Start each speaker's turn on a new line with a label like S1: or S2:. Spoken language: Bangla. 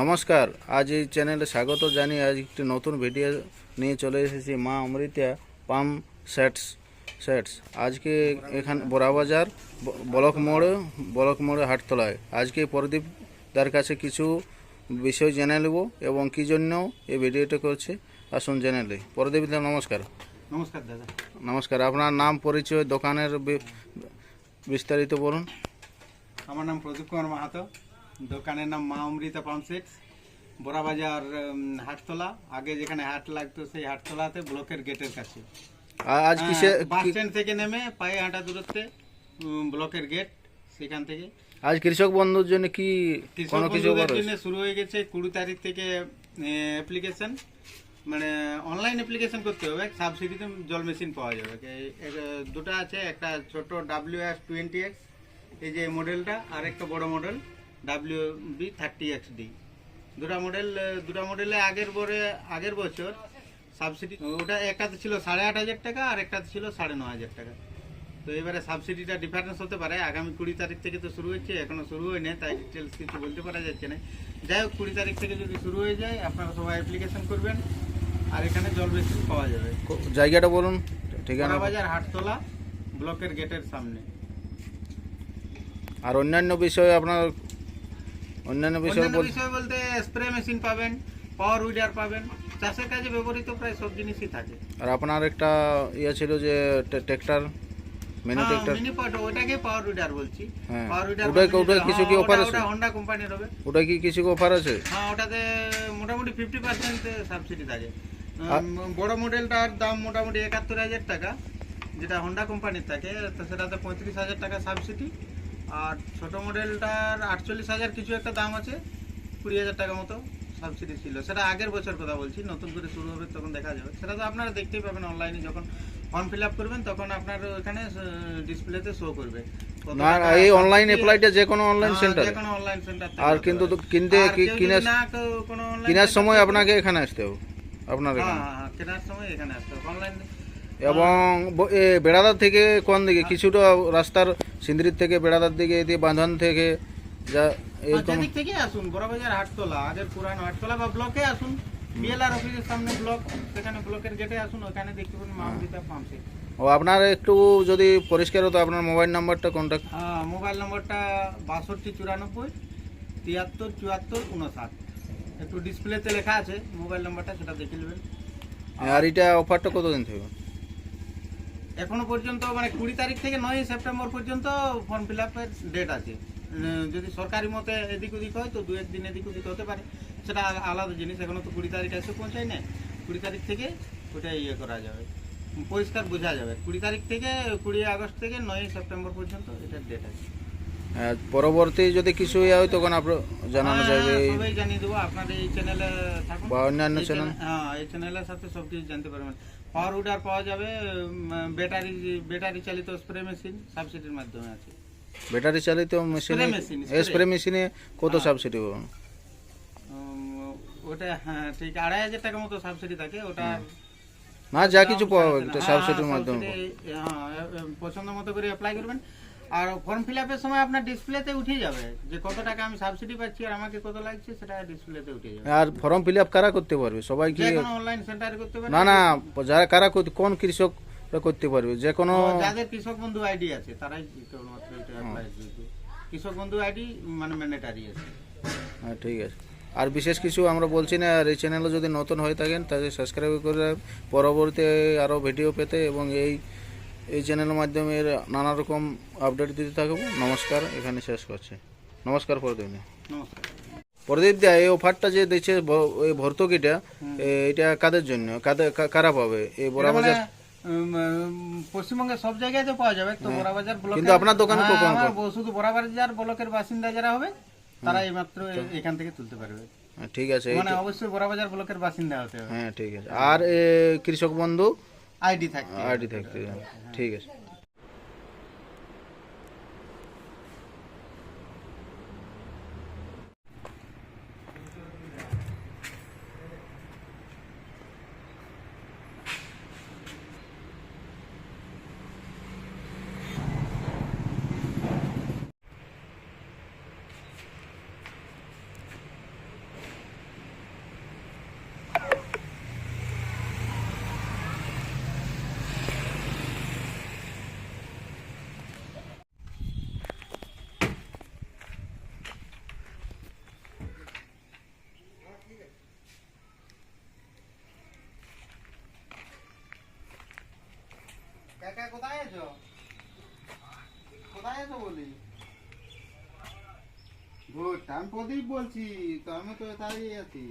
S1: নমস্কার আজ এই চ্যানেলে স্বাগত জানিয়ে আজ একটি নতুন ভিডিও নিয়ে চলে এসেছি মা অমৃতা পাম সেটস সেটস। আজকে এখানে বড়াবাজার ব্লক মোড়ে ব্লক মোড়ে হাটতলায়। আজকে প্রদীপ তার কাছে কিছু বিষয় জেনে নেব এবং কী জন্য এই ভিডিওটা করছে আসুন জেনে নেই। প্রদীপ দা নমস্কার।
S2: নমস্কার দাদা।
S1: নমস্কার আপনার নাম পরিচয় দোকানের বিস্তারিত বলুন।
S2: আমার নাম প্রদীপ কুমার মাহাতো। দোকানের নাম মা অমৃতা পাম্পসেট বড়াবাজার উম, হাটতলা। আগে যেখানে হাট লাগতো সেই হাটতলাতে ব্লকের গেটের কাছে।
S1: আজ কিসে
S2: হ্যাঁ, বাস স্ট্যান্ড থেকে নেমে পায়ে হাঁটা দূরত্বে ব্লকের গেট সেখান থেকে।
S1: আজ কৃষক বন্ধুর জন্য কি কোনো কিছু
S2: জন্য শুরু হয়ে গেছে কুড়ি তারিখ থেকে অ্যাপ্লিকেশন মানে অনলাইন অ্যাপ্লিকেশন করতে হবে। সাবসিডিতে জল মেশিন পাওয়া যাবে। দুটো আছে। একটা ছোট ডাব্লিউ এস টোয়েন্টি এক্স এই যে মডেলটা আর একটা বড় model W B thirty X D দুটা মডেল দুটা মডেলে আগের বরে আগের বছর সাবসিডি ওটা একটাতে ছিল সাড়ে আট হাজার টাকা আর একটাতে ছিল সাড়ে ন হাজার টাকা। তো এবারে সাবসিডিটা ডিফারেন্স হতে পারে। আগামী কুড়ি তারিখ থেকে তো শুরু হচ্ছে এখনও শুরু হয়নি তাই ডিটেলস কিছু বলতে পারা যাচ্ছে না। যাই হোক কুড়ি তারিখ থেকে যদি শুরু হয়ে যায় আপনারা সবাই অ্যাপ্লিকেশন করবেন আর এখানে জল বেশি পাওয়া যাবে।
S1: জায়গাটা বলুন ঠিকানা
S2: বাজার হাটতলা ব্লকের গেটের সামনে।
S1: আর অন্যান্য বিষয়ে আপনার অন্যান্য বিষয়ে
S2: বিষয় বলতে স্প্রে মেশিন পাবেন পাওয়ার উইডার পাবেন চাষের কাজে ব্যবহৃত প্রায় সব জিনিসই থাকে।
S1: আর আপনার একটা ইয়ে ছিল যে ট্র্যাক্টর মিনি ট্র্যাক্টর
S2: মিনি পাট ওটাকে পাওয়ার উইডার বলছি। পাওয়ার উইডার
S1: কিছু কি offer আছে?
S2: ওটা হন্ডা কোম্পানির হবে।
S1: ওটা কি কিছু অফার আছে?
S2: হ্যাঁ ওটাতে মোটামুটি ফিফটি পার্সেন্ট সাবসিডি থাকে। বড় মডেলটার দাম মোটামুটি একাত্তর হাজার টাকা যেটা হোন্ডা কোম্পানির থাকে তো সেটাতে পঁয়ত্রিশ হাজার টাকা সাবসিডি আর ছোট মডেলটার আটচল্লিশ হাজার কিছু একটা দাম আছে কুড়ি হাজার টাকা মতো সাবসিডি ছিল। সেটা আগের বছর কথা বলছি নতুন করে শুরু হবে তখন দেখা যাবে। সেটা তো আপনারা দেখতেই পাবেন অনলাইনে যখন ফর্ম ফিল আপ করবেন তখন আপনার ওখানে ডিসপ্লেতে শো করবে।
S1: না এই অনলাইন অ্যাপ্লাইটা যে কোনো অনলাইন
S2: হ্যাঁ,
S1: সেন্টার
S2: যে কোনো অনলাইন সেন্টার
S1: আর কিন্তু কিনতে কি- কিনার কেনার সময় আপনাকে এখানে আসতে হবে আপনার
S2: হ্যাঁ
S1: এখানে।
S2: হ্যাঁ, কেনার সময় এখানে আসতে হবে। অনলাইন
S1: এবং বেড়াদার থেকে কোন দিকে? কিছুটা রাস্তার সিন্দ্রির থেকে বেড়াদার দিকে এদিকে বাঁধন থেকে যা এরকম।
S2: যেদিক থেকে আসুন বড়বাজার হাটতলা আগের পুরানো হাটতলা বা ব্লকে আসুন বিএলআর অফিসের সামনে ব্লক সেখানে ব্লকের গেটে আসুন ওখানে দেখতে পাবেন মাহমুদিতা পাম্পসে
S1: ও আপনার একটু যদি পরিষ্কার হতো আপনার মোবাইল নাম্বারটা কন্ট্যাক্ট
S2: হ্যাঁ মোবাইল নাম্বারটা বাষট্টি চুরানব্বই তিয়াত্তর চুয়াত্তর উনষাট একটু ডিসপ্লেতে লেখা আছে মোবাইল নম্বরটা সেটা দেখে নেবেন।
S1: আর এটা অফারটা কতদিন থেকে?
S2: এখনও পর্যন্ত মানে কুড়ি তারিখ থেকে নয় সেপ্টেম্বর পর্যন্ত ফর্ম ফিল আপের ডেট আছে। যদি সরকারি মতে এদিক ওদিক হয়, তো দু একদিন এদিক ওদিক হতে পারে। সেটা আলাদা জিনিস, এখনও তো কুড়ি তারিখ এসে পৌঁছায় না কুড়ি তারিখ থেকে ওটা ইয়ে করা যাবে। পরিষ্কার বোঝা যাবে। কুড়ি তারিখ থেকে কুড়ি আগস্ট থেকে নয় সেপ্টেম্বর পর্যন্ত এটার ডেট আছে।
S1: পরবর্তী যদি কিছু ইয়ে হয় তখন আপনার জানানো
S2: হ্যাঁ,
S1: যাবে।
S2: জানিয়ে দেবো। আপনাদের এই চ্যানেলে
S1: বা অন্যান্য চ্যানেল
S2: হ্যাঁ এই চ্যানেলের সাথে সব কিছু জানতে পারবেন। পাওয়ার উডার পাওয়া যাবে ব্যাটারি ব্যাটারি চালিত স্প্রে মেশিন সাবসিডির মাধ্যমে আছে।
S1: ব্যাটারি চালিত মেশিনে স্প্রে মেশিনে কত
S2: হ্যাঁ।
S1: সাবসিডি পাবেন?
S2: ওটা হ্যাঁ ঠিক আড়াই হাজার টাকা মতো সাবসিডি থাকে। ওটা
S1: না যা কিছু পাওয়া
S2: হ্যাঁ, হ্যাঁ,
S1: সাবসিডির মাধ্যমে।
S2: হ্যাঁ, পছন্দ মতো করে অ্যাপ্লাই করবেন। আর ফর্ম ফিল আপের সময় আপনার ডিসপ্লেতে উঠে যাবে। যে কত টাকা আমি সাবসিডি পাচ্ছি আর আমাকে কত লাগছে সেটা ডিসপ্লেতে উঠে যাবে।
S1: আর ফর্ম ফিল আপ কারা করতে পারবে? সবাই কি
S2: অনলাইন সেন্টারে করতে পারেন
S1: না না যারা কারা করতে- কোন কৃষক করতে পারবে? যে কোনো
S2: যাদের কৃষক বন্ধু আইডি আছে তারাই কেবলমাত্র এটা অ্যাপ্লাই করবে কৃষক বন্ধু আইডি মানে ম্যান্ডেটারি আছে।
S1: হ্যাঁ ঠিক আছে। আর বিশেষ কিছু আমরা বলছি না আর এই চ্যানেলে যদি নতুন হয়ে থাকেন তাহলে সাবস্ক্রাইব করে পরবর্তী আরও ভিডিও পেতে এবং এই এই চ্যানেলের মাধ্যমে এর নানা রকম আপডেট দিতে থাকব। নমস্কার এখানে শেষ করছি। নমস্কার প্রদীপ।
S2: নমস্কার।
S1: প্রদীপ দা এই অফারটা যে দিচ্ছে এই ভর্তুকিটা এটা কাদের জন্য? কাদের কারা পাবে? এই
S2: মানে,
S1: বাজার
S2: উম, উম, পশ্চিমবঙ্গের সব জায়গায় তো পাওয়া যাবে। তো বড়াবাজার ব্লকে
S1: কিন্তু আপনার দোকানে
S2: হ্যাঁ, ব- শুধু বড়াবাজার ব্লকের বাসিন্দা যারা হবে তারা এই মাত্র এখান থেকে তুলতে পারবে।
S1: হ্যাঁ, ঠিক আছে
S2: মানে অবশ্যই বড়াবাজার ব্লকের বাসিন্দা হতে হবে।
S1: হ্যাঁ ঠিক আছে। আর কৃষক বন্ধু
S2: আইডি থাকতে।
S1: আইডি থাকতে। ঠিক আছে
S2: কোথায় বলি? প্রদীপ বলছি তো আমি তো তাই আছি।